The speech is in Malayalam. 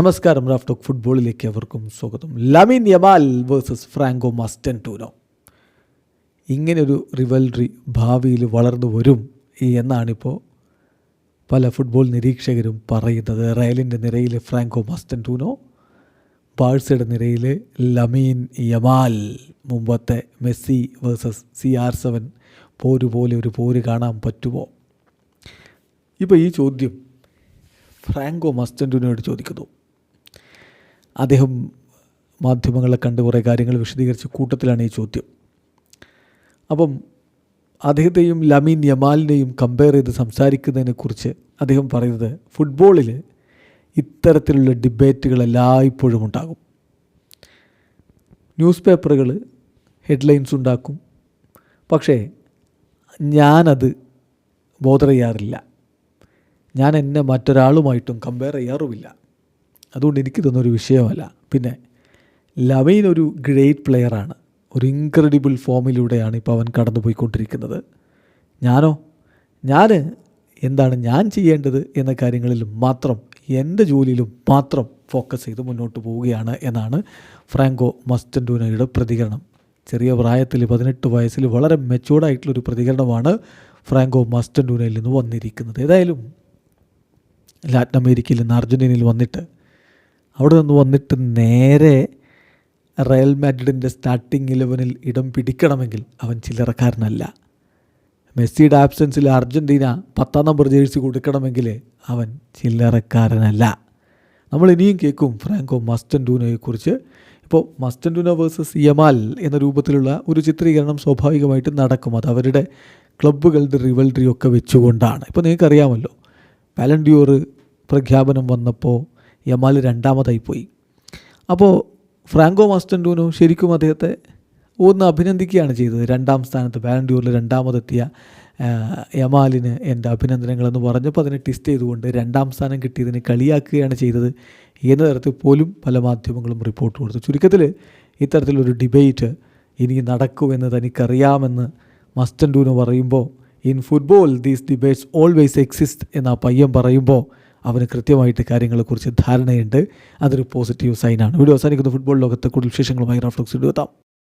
നമസ്കാരം റാഫ് ടോക്ക് ഫുട്ബോളിലേക്ക് അവർക്കും സ്വാഗതം. Lamine Yamal versus Franco Mastantuono ഇങ്ങനൊരു റിവൽറി ഭാവിയിൽ വളർന്നു വരും എന്നാണിപ്പോൾ പല ഫുട്ബോൾ നിരീക്ഷകരും പറയുന്നത്. റയലിന്റെ നിരയിൽ ഫ്രാങ്കോ മസ്റ്റൻ ടൂനോ ബാഴ്സയുടെ നിരയിൽ ലമീൻ യമാൽ മുമ്പത്തെ Messi versus C R seven പോര് പോലെ ഒരു പോര് കാണാൻ പറ്റുമോ? ഇപ്പോൾ ഈ ചോദ്യം ഫ്രാങ്കോ മസ്റ്റന്റുനോട് ചോദിക്കുന്നു. അദ്ദേഹം മാധ്യമങ്ങളെ കണ്ട് കുറേ കാര്യങ്ങൾ വിശദീകരിച്ച കൂട്ടത്തിലാണ് ഈ ചോദ്യം. അപ്പം അദ്ദേഹത്തെയും ലമീൻ യമാലിനെയും കമ്പയർ ചെയ്ത് സംസാരിക്കുന്നതിനെക്കുറിച്ച് അദ്ദേഹം പറയുന്നത് ഫുട്ബോളിൽ ഇത്തരത്തിലുള്ള ഡിബേറ്റുകൾ എല്ലായ്പ്പോഴും ഉണ്ടാകും. ന്യൂസ് പേപ്പറുകൾ ഹെഡ്ലൈൻസ് ഉണ്ടാക്കും. പക്ഷേ ഞാനത് ബോധർ ചെയ്യാറില്ല. ഞാൻ എന്നെ മറ്റൊരാളുമായിട്ടും കമ്പയർ ചെയ്യാറുമില്ല. അതുകൊണ്ട് എനിക്ക് ഇതൊന്നൊരു വിഷയമല്ല. പിന്നെ ലവൈൻ ഒരു ഗ്രേറ്റ് പ്ലെയറാണ് ഒരു ഇൻക്രെഡിബിൾ ഫോമിലൂടെയാണ് ഇപ്പോൾ അവൻ കടന്നു പോയിക്കൊണ്ടിരിക്കുന്നത് ഞാനോ ഞാൻ എന്താണ് ഞാൻ ചെയ്യേണ്ടത് എന്ന കാര്യങ്ങളിൽ മാത്രം എന്റെ ജോലിയിലും മാത്രം ഫോക്കസ് ചെയ്ത് മുന്നോട്ട് പോവുകയാണ് എന്നാണ് ഫ്രാങ്കോ മസ്റ്റൻഡൂനയുടെ പ്രതികരണം. ചെറിയ പ്രായത്തിൽ പതിനെട്ട് വയസ്സിൽ വളരെ മെച്ചൂർഡായിട്ടുള്ളൊരു പ്രതികരണമാണ് ഫ്രാങ്കോ മസ്റ്റൻഡൂനയിൽ നിന്ന് വന്നിരിക്കുന്നത്. ഏതായാലും ലാറ്റിൻ അമേരിക്കയിൽ നിന്ന് അർജന്റീനയിൽ വന്നിട്ട് അവിടെ നിന്ന് വന്നിട്ട് നേരെ റയൽ മാഡ്രിഡിന്റെ സ്റ്റാർട്ടിംഗ് ഇലവനിൽ ഇടം പിടിക്കണമെങ്കിൽ അവൻ ചില്ലറക്കാരനല്ല. മെസ്സിയുടെ ആബ്സെൻസിൽ അർജന്റീന പത്താം നമ്പർ ജേഴ്സി കൊടുക്കണമെങ്കിൽ അവൻ ചില്ലറക്കാരനല്ല. നമ്മൾ ഇനിയും കേൾക്കും ഫ്രാങ്കോ മസ്റ്റൻഡൂനയെക്കുറിച്ച്. ഇപ്പോൾ മസ്റ്റൻഡൂന വേഴ്സസ് യമാൽ എന്ന രൂപത്തിലുള്ള ഒരു ചിത്രീകരണം സ്വാഭാവികമായിട്ടും നടക്കും. അത് അവരുടെ ക്ലബ്ബുകളുടെ റിവൽഡറി ഒക്കെ വെച്ചുകൊണ്ടാണ്. ഇപ്പോൾ നിങ്ങൾക്കറിയാമല്ലോ പാലൻഡ്യൂർ പ്രഖ്യാപനം വന്നപ്പോൾ യമാൽ രണ്ടാമതായി പോയി അപ്പോൾ ഫ്രാങ്കോ മാസ്റ്റൻഡൂനോ ശരിക്കും അദ്ദേഹത്തെ ഒന്ന് അഭിനന്ദിക്കുകയാണ് ചെയ്തത്. രണ്ടാം സ്ഥാനത്ത് ബാലൻഡ്യൂറിൽ രണ്ടാമതെത്തിയ യമാലിന് എന്റെ അഭിനന്ദനങ്ങളെന്ന് പറഞ്ഞപ്പോൾ അതിനെ ടിസ്റ്റ് ചെയ്തുകൊണ്ട് രണ്ടാം സ്ഥാനം കിട്ടിയതിന് കളിയാക്കുകയാണ് ചെയ്തത് എന്ന തരത്തിൽ പോലും പല മാധ്യമങ്ങളും റിപ്പോർട്ട് കൊടുത്തു. ചുരുക്കത്തിൽ ഇത്തരത്തിലൊരു ഡിബേറ്റ് ഇനി നടക്കുമെന്ന് തനിക്കറിയാമെന്ന് മസ്റ്റൻഡൂന് പറയുമ്പോൾ in football these debates always exist എന്ന പയ്യൻ പറയുമ്പോൾ അവന് കൃത്യമായിട്ട് കാര്യങ്ങളെക്കുറിച്ച് ധാരണയുണ്ട്. അതൊരു പോസിറ്റീവ് സൈനാണ് വീഡിയോ അവസാനിക്കുന്ന. ഫുട്ബോൾ ലോകത്തെ കൂടുതൽ വിശേഷങ്ങളുമായി റഫ്ലക്സ് എത്താം.